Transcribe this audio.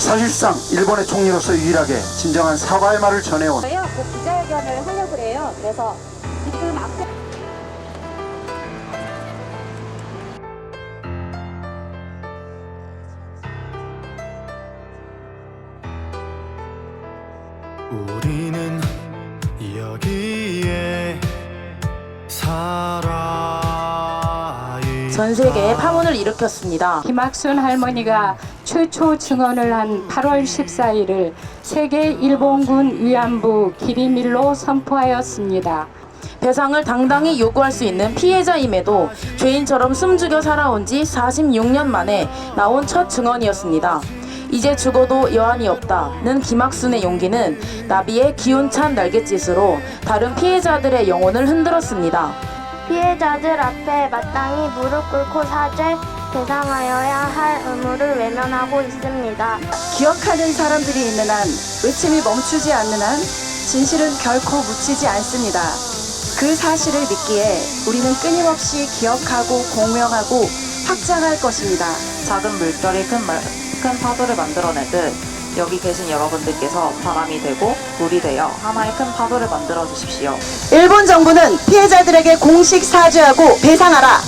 사실상 일본의 총리로서 유일하게 진정한 사과의 말을 전해온 저요 그 기자회견을 하려고 그래요. 그래서 지금 앞에 우리는 여기에 살아 전 세계에 파문을 일으켰습니다. 김학순 할머니가 최초 증언을 한 8월 14일을 세계 일본군 위안부 기리밀로 선포하였습니다. 배상을 당당히 요구할 수 있는 피해자임에도 죄인처럼 숨죽여 살아온 지 46년 만에 나온 첫 증언이었습니다. 이제 죽어도 여한이 없다는 김학순의 용기는 나비의 기운찬 날갯짓으로 다른 피해자들의 영혼을 흔들었습니다. 피해자들 앞에 마땅히 무릎 꿇고 사죄, 배상하여야 할 의무를 외면하고 있습니다. 기억하는 사람들이 있는 한 외침이 멈추지 않는 한 진실은 결코 묻히지 않습니다. 그 사실을 믿기에 우리는 끊임없이 기억하고 공명하고 확장할 것입니다. 작은 물결이 큰, 말- 큰 파도를 만들어내듯 여기 계신 여러분들께서 바람이 되고 물이 되어 하나의 큰 파도를 만들어 주십시오. 일본 정부는 피해자들에게 공식 사죄하고 배상하라.